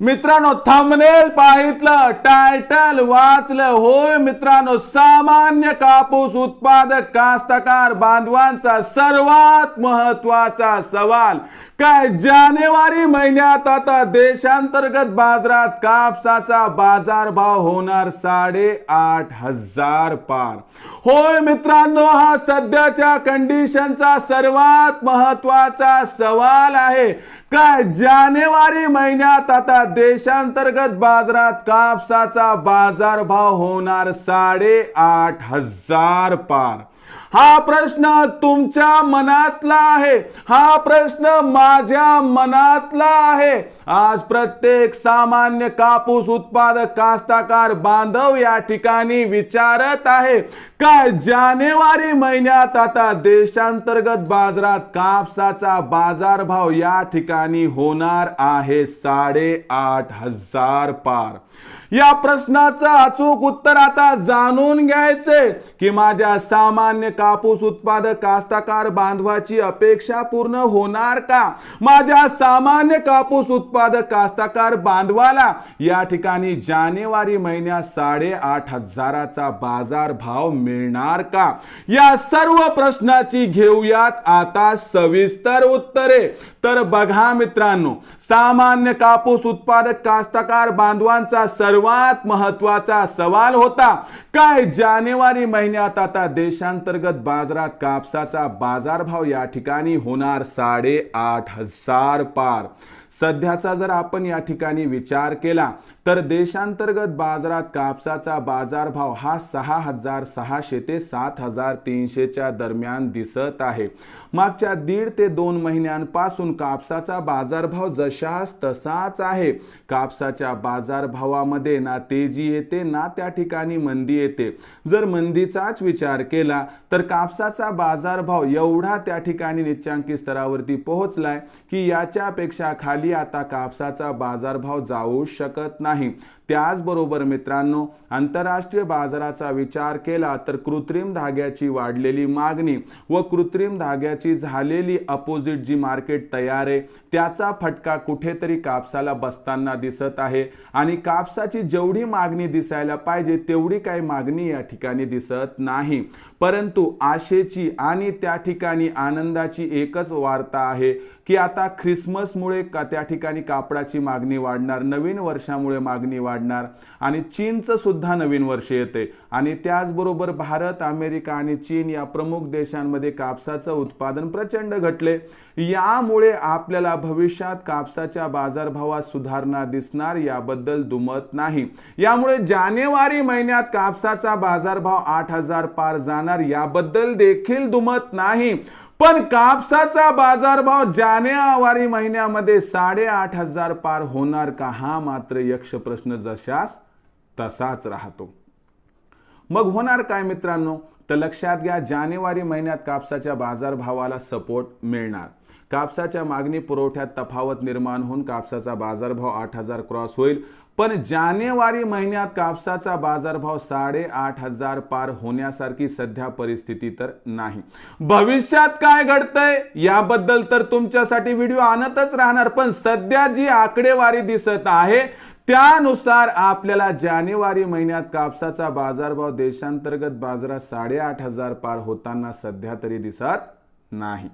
मित्रांनो thumbnail पाहितलं title वाचलं. होय मित्रांनो सामान्य कापूस उत्पादक कास्तकार बांधवांचा सर्वात महत्त्वाचा सवाल. काय जानेवारी महिन्यात आता देशांतर्गत बाजारात कापसाचा बाजारभाव होणार साडे आठ हजार पार. होय मित्रांनो हा सध्याच्या कंडिशनचा सर्वात महत्त्वाचा सवाल आहे. काय जानेवारी महिन्यात आता देशांतर्गत बाजारात कापसाचा बाजारभाव होणार साडे आठ हजार पार. हा प्रश्न तुमच्या मनातला आहे. हा प्रश्न माझ्या मनातला आहे. आज प्रत्येक सामान्य कापूस उत्पादक कास्ताकार बांधव या ठिकाणी विचारत आहे काय जानेवारी महिन्यात आता देशांतर्गत बाजारात कापसाचा बाजारभाव या ठिकाणी होणार आहे साडे आठ हजार पार? या प्रश्नाचं अचूक उत्तर आता जाणून घ्यायचे की माझ्या सामान्य कापूस उत्पादक कास्ताकार बांधवाची अपेक्षा पूर्ण होणार का? माझ्या सामान्य कापूस उत्पादक कास्ताकार बांधवाला या ठिकाणी जानेवारी महिन्यात साडे आठ हजाराचा बाजार भाव मिळणार का? या सर्व प्रश्नाची घेऊयात आता सविस्तर उत्तरे. तर बघा मित्रांनो सामान्य कापूस उत्पादक कास्तकार बांधवांचा सर्वात महत्त्वाचा सवाल होता काय जानेवारी महिन्यात आता देशांतर्गत बाजारात कापसाचा बाजारभाव या ठिकाणी होणार साडे आठ हजार पार. सध्याचा जर आपण या ठिकाणी विचार केला तर देशांतर्गत बाजारात कापसाचा बाजारभाव हा सहा हजार सहाशे ते सात हजार तीनशेच्या दरम्यान दिसत आहे. मागच्या दीड ते दोन महिन्यांपासून कापसाचा बाजारभाव जशास तसाच आहे. कापसाच्या बाजारभावामध्ये ना तेजी येते ना त्या ठिकाणी मंदी येते. जर मंदीचाच विचार केला तर कापसाचा बाजारभाव एवढा त्या ठिकाणी निच्चांकी स्तरावरती पोहोचलाय की याच्यापेक्षा खाली आता कापसाचा बाजारभाव जाऊ शकत नाही. त्याचबरोबर मित्रांनो आंतरराष्ट्रीय बाजाराचा विचार केला तर कृत्रिम धाग्याची वाढलेली मागणी व कृत्रिम धाग्याची झालेली अपोजिट जी मार्केट तयार आहे त्याचा फटका कुठेतरी कापसाला बसताना दिसत आहे. आणि कापसाची जेवढी मागणी दिसायला पाहिजे तेवढी काही मागणी या ठिकाणी दिसत नाही. परंतु आशेची आणि त्या ठिकाणी आनंदाची एकच वार्ता आहे की आता ख्रिसमसमुळे का त्या ठिकाणी कापडाची मागणी वाढणार नवीन वर्षामुळे मागणी वाढणार आणि चीनचं सुद्धा नवीन वर्ष येते. आणि त्याचबरोबर भारत अमेरिका आणि चीन या प्रमुख देशांमध्ये कापसाचं उत्पादन प्रचंड घटले. यामुळे आपल्याला भविष्यात कापसाच्या बाजारभावात सुधारणा दिसणार याबद्दल दुमत नाही. यामुळे जानेवारी महिन्यात कापसाचा बाजारभाव आठ हजार पार जाणार याबद्दल देखील दुमत नाही. पण कापसाचा बाजारभाव जानेवारी महिन्यामध्ये साडेआठ हजार पार होणार का हा मात्र यक्ष प्रश्न जशास तसाच राहतो. मग होणार काय मित्रांनो? तर लक्षात घ्या जानेवारी महिन्यात कापसाच्या बाजारभावाला सपोर्ट मिळणार. कापसाच्या मागणी पुरवठ्यात तफावत निर्माण होऊन कापसाचा बाजारभाव आठ हजार क्रॉस होईल. पण जानेवारी महिन्यात कापसाचा बाजारभाव साडेआठ हजार पार होण्यासारखी सध्या परिस्थिती तर नाही. भविष्यात काय घडतंय याबद्दल तर तुमच्यासाठी व्हिडिओ आणतच राहणार पण सध्या जी आकडेवारी दिसत आहे त्यानुसार आपल्याला जानेवारी महिन्यात कापसाचा बाजारभाव देशांतर्गत बाजारात साडेआठ हजार पार होताना सध्या तरी दिसत नाही.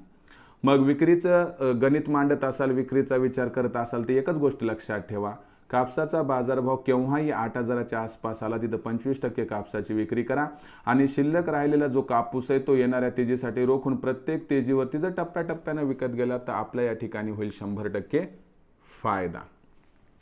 मग विक्रीचं गणित मांडत असाल विक्रीचा विचार करत असाल तर एकच गोष्ट लक्षात ठेवा. कापसाचा बाजारभाव केव्हाही आठ हजाराच्या आसपास आला तिथं पंचवीस टक्के कापसाची विक्री करा. आणि शिल्लक राहिलेला जो कापूस आहे तो येणाऱ्या तेजीसाठी रोखून प्रत्येक तेजीवरती जर टप्प्याटप्प्यानं विकत गेला तर आपल्या या ठिकाणी होईल शंभर टक्के फायदा.